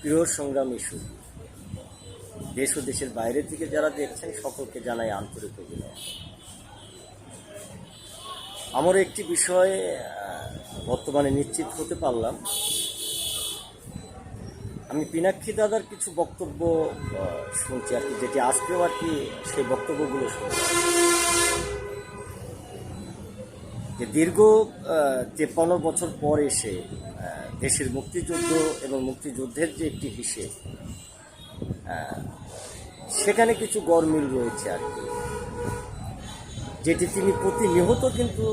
প্রিয় সংগ্রামী সুর দেশ ও দেশের বাইরে থেকে যারা দেখছেন, সকলকে জানাই আন্তরিক অভিনয় আমার একটি বিষয়ে বর্তমানে নিশ্চিত হতে পারলাম। আমি পিনাক্ষী দাদার কিছু বক্তব্য শুনছি আর কি, যেটি আজকেও আর কি সেই বক্তব্যগুলো শুনছি যে দীর্ঘ তেপ্পান্ন বছর পর এসে দেশের মুক্তিযুদ্ধ এবং মুক্তিযুদ্ধের যে একটি হিসেব সেখানে কিছু গরমিল রয়েছে আর কি। যেটি তিনি প্রতিনিহত কিন্তু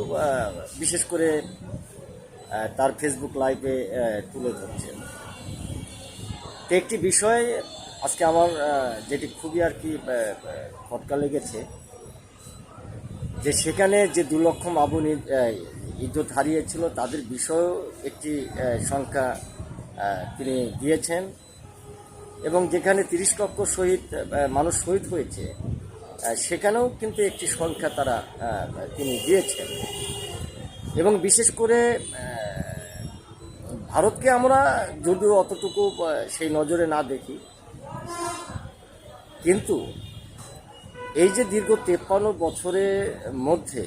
বিশেষ করে তার ফেসবুক লাইভে তুলে ধরছেন। তো একটি বিষয় আজকে আমার যেটি খুবই আর কি খটকা লেগেছে যে সেখানে যে দু লক্ষ মাবুনি ইজ্জত হারিয়েছিল, তাদের বিষয়েও একটি সংখ্যা তিনি দিয়েছেন। এবং যেখানে তিরিশ লক্ষ শহীদ মানুষ শহীদ হয়েছে সেখানেও কিন্তু একটি সংখ্যা তারা তিনি দিয়েছেন। এবং বিশেষ করে ভারতকে আমরা যদিও অতটুকু সেই নজরে না দেখি, কিন্তু এই যে দীর্ঘ তেপ্পান্ন বছরের মধ্যে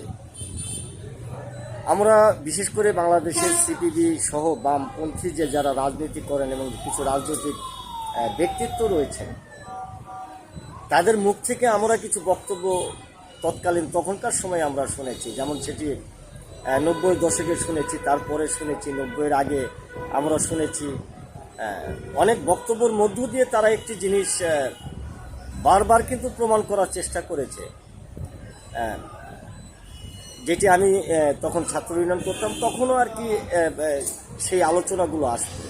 আমরা বিশেষ করে বাংলাদেশের সিপিবি সহ বামপন্থী যে যারা রাজনীতি করেন এবং কিছু রাজনৈতিক ব্যক্তিত্ব রয়েছেন, তাদের মুখ থেকে আমরা কিছু বক্তব্য তৎকালীন তখনকার সময় আমরা শুনেছি। যেমন সেটি নব্বই দশকে শুনেছি, তারপরে শুনেছি, নব্বইয়ের আগে আমরা শুনেছি। অনেক বক্তব্যের মধ্য দিয়ে তারা একটি জিনিস বারবার কিন্তু প্রমাণ করার চেষ্টা করেছে। যেটি আমি তখন ছাত্র ইউনিয়ন করতাম, তখনও আর কি সেই আলোচনাগুলো আসতো।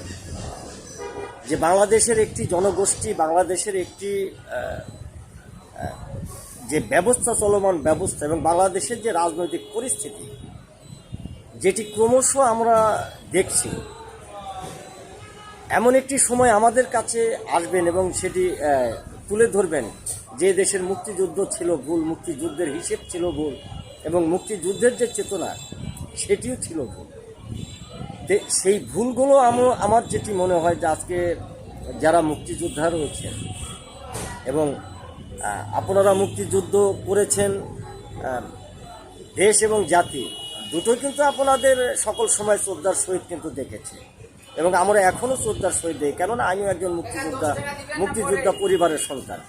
যে বাংলাদেশের একটি জনগোষ্ঠী, বাংলাদেশের একটি যে ব্যবস্থা, চলমান ব্যবস্থা এবং বাংলাদেশের যে রাজনৈতিক পরিস্থিতি, যেটি ক্রমশ আমরা দেখছি, এমন একটি সময় আমাদের কাছে আসবেন এবং সেটি তুলে ধরবেন। যে দেশের মুক্তিযুদ্ধ ছিল ভুল, মুক্তিযুদ্ধের হিসেব ছিল ভুল এবং মুক্তিযুদ্ধের যে চেতনা, সেটিও ছিল ভুল। সেই ভুলগুলো আমার আমার যেটি মনে হয় যে আজকে যারা মুক্তিযোদ্ধা রয়েছেন এবং আপনারা মুক্তিযুদ্ধ করেছেন দেশ এবং জাতি, দুটোই কিন্তু আপনাদের সকল সময় শ্রদ্ধার সহিত কিন্তু দেখেছে। এবং আমরা এখনও শ্রদ্ধার সহিত দিই, কেননা আমিও একজন মুক্তিযোদ্ধা মুক্তিযোদ্ধা পরিবারের সন্তান।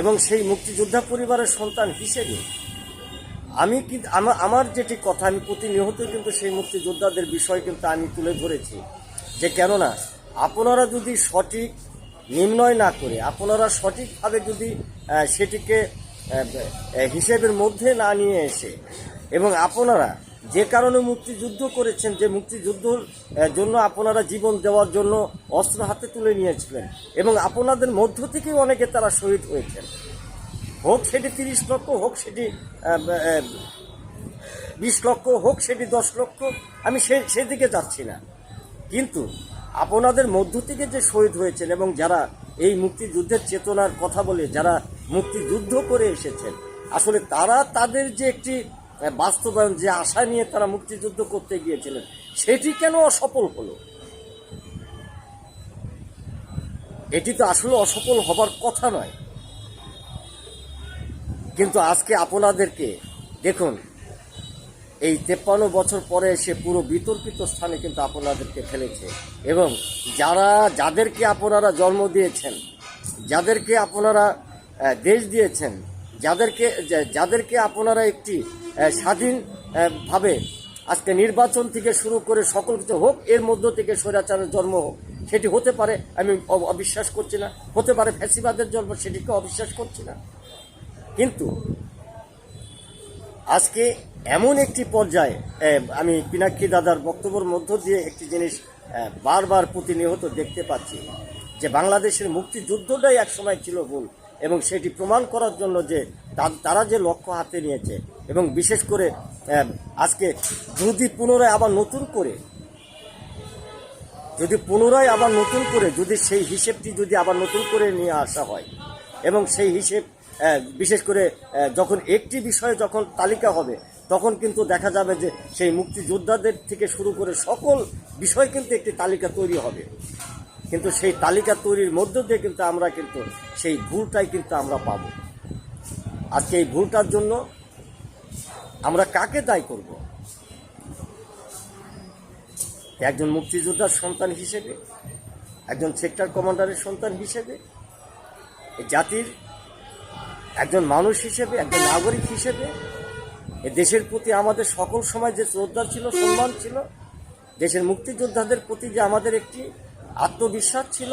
এবং সেই মুক্তিযোদ্ধা পরিবারের সন্তান হিসেবে আমি কিন্তু আমার যেটি কথা, আমি প্রতিনিয়ত কিন্তু সেই মুক্তিযোদ্ধাদের বিষয় কিন্তু আমি তুলে ধরেছি যে কেননা আপনারা যদি সঠিক নির্ণয় না করে, আপনারা সঠিকভাবে যদি সেটিকে হিসেবের মধ্যে না নিয়ে এসে এবং আপনারা যে কারণে মুক্তিযুদ্ধ করেছেন, যে মুক্তিযুদ্ধর জন্য আপনারা জীবন দেওয়ার জন্য অস্ত্র হাতে তুলে নিয়েছিলেন এবং আপনাদের মধ্য থেকেই অনেকে তারা শহীদ হয়েছেন। হোক সেটি তিরিশ লক্ষ, হোক সেটি বিশ লক্ষ, হোক সেটি দশ লক্ষ, আমি সে, সেদিকে যাচ্ছি না। কিন্তু আপনাদের মধ্য থেকে যে শহীদ হয়েছেন এবং যারা এই মুক্তিযুদ্ধের চেতনার কথা বলে, যারা মুক্তিযুদ্ধ করে এসেছেন, আসলে তারা তাদের যে একটি বাস্তবায়ন যে আশা নিয়ে তারা মুক্তিযুদ্ধ করতে গিয়েছিলেন, সেটি কেন অসফল হলো? এটি তো আসলে অসফল হবার কথা নয়। কিন্তু আজকে আপনাদেরকে, দেখুন, এই তেপ্পান্ন বছর পরে এসে পুরো বিতর্কিত স্থানে কিন্তু আপনাদেরকে ফেলেছে। এবং যারা, যাদেরকে আপনারা জন্ম দিয়েছেন, যাদেরকে আপনারা দেশ দিয়েছেন যাদেরকে যাদেরকে আপনারা একটি আহ, স্বাধীন ভাবে আজকে নির্বাচন থেকে শুরু করে সকল কিছু হোক এর মধ্য থেকে স্বৈরাচারের জন্ম হোক সেটি হতে পারে আমি অবিশ্বাস করছি না। হতে পারে ফ্যাসিবাদের জন্ম সেটিকে অবিশ্বাস করছি না। কিন্তু আজকে এমন একটি পর্যায়ে আমি পিনাক্ষী দাদার বক্তব্যের মধ্য দিয়ে একটি জিনিস বারবার প্রতিনিয়ত দেখতে পাচ্ছি যে বাংলাদেশের মুক্তিযুদ্ধটাই একসময় ছিল ভুল। এবং সেটি প্রমাণ করার জন্য যে তারা যে লক্ষ্য হাতে নিয়েছে এবং বিশেষ করে আজকে যদি পুনরায় আবার নতুন করে, যদি পুনরায় আবার নতুন করে, যদি সেই হিসেবটি যদি আবার নতুন করে নিয়ে আসা হয় এবং সেই হিসেব বিশেষ করে যখন একটি বিষয়ে যখন তালিকা হবে, তখন কিন্তু দেখা যাবে যে সেই মুক্তিযোদ্ধাদের থেকে শুরু করে সকল বিষয় কিন্তু একটি তালিকা তৈরি হবে। কিন্তু সেই তালিকা তৈরির মধ্য দিয়ে কিন্তু আমরা কিন্তু সেই ভুলটাই কিন্তু আমরা পাব। আজকে এই ভুলটার জন্য আমরা কাকে দায়ী করব? একজন মুক্তিযোদ্ধার সন্তান হিসেবে, একজন সেক্টর কমান্ডারের সন্তান হিসেবে জাতির একজন মানুষ হিসেবে, একজন নাগরিক হিসেবে, এ দেশের প্রতি আমাদের সকল সময় যে শ্রদ্ধা ছিল, সম্মান ছিল, দেশের মুক্তিযোদ্ধাদের প্রতি যে আমাদের একটি আত্মবিশ্বাস ছিল।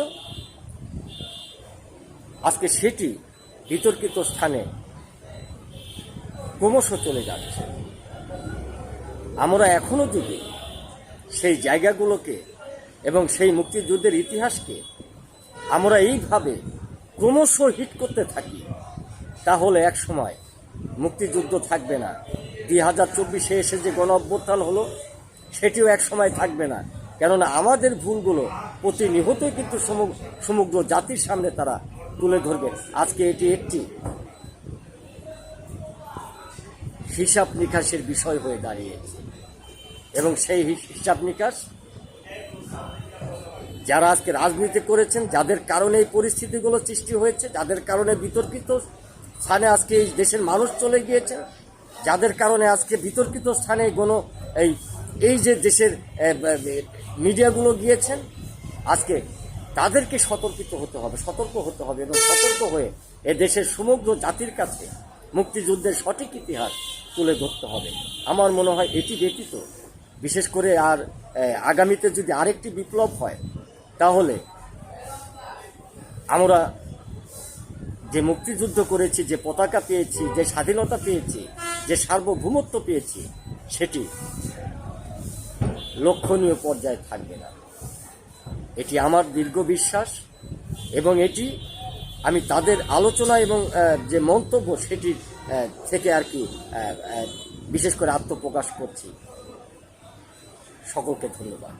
আজকে সেটি বিতর্কিত স্থানে ক্রমশ চলে যাচ্ছে। আমরা এখনও যদি সেই জায়গাগুলোকে এবং সেই মুক্তিযুদ্ধের ইতিহাসকে আমরা এইভাবে ক্রমশ হিট করতে থাকি, তাহলে এক সময় মুক্তিযুদ্ধ থাকবে না। দুই হাজার চব্বিশে এসে যে গণ অভ্যুত্থান হলো, সেটিও এক সময় থাকবে না। কেননা আমাদের ভুলগুলো প্রতিনিহতই কিন্তু সমগ- সমগ্র জাতির সামনে তারা তুলে ধরবে। আজকে এটি একটি হিসাব নিকাশের বিষয় হয়ে দাঁড়িয়েছে এবং সেই হিসাব নিকাশ যারা আজকে রাজনীতি করেছেন, যাদের কারণে এই পরিস্থিতিগুলো সৃষ্টি হয়েছে, যাদের কারণে বিতর্কিত স্থানে আজকে এই দেশের মানুষ চলে গিয়েছে, যাদের কারণে আজকে বিতর্কিত স্থানে কোনো এই এই যে দেশের মিডিয়াগুলো গিয়েছেন, আজকে তাদেরকে সতর্কিত হতে হবে, সতর্ক হতে হবে এবং সতর্ক হয়ে এ দেশের সমগ্র জাতির কাছে মুক্তিযুদ্ধের সঠিক ইতিহাস তুলে ধরতে হবে। আমার মনে হয় এটি ব্যতীত, বিশেষ করে আর আগামীতে যদি আরেকটি বিপ্লব হয়, তাহলে আমরা যে মুক্তিযুদ্ধ করেছি, যে পতাকা পেয়েছি, যে স্বাধীনতা পেয়েছি, যে সার্বভৌমত্ব পেয়েছি, সেটি লক্ষণীয় পর্যায়ে থাকবে না। এটি আমার দীর্ঘ বিশ্বাস এবং এটি আমি তাদের আলোচনা এবং যে মন্তব্য সেটির থেকে আর কি বিশেষ করে আত্মপ্রকাশ করছি। সকলকে ধন্যবাদ।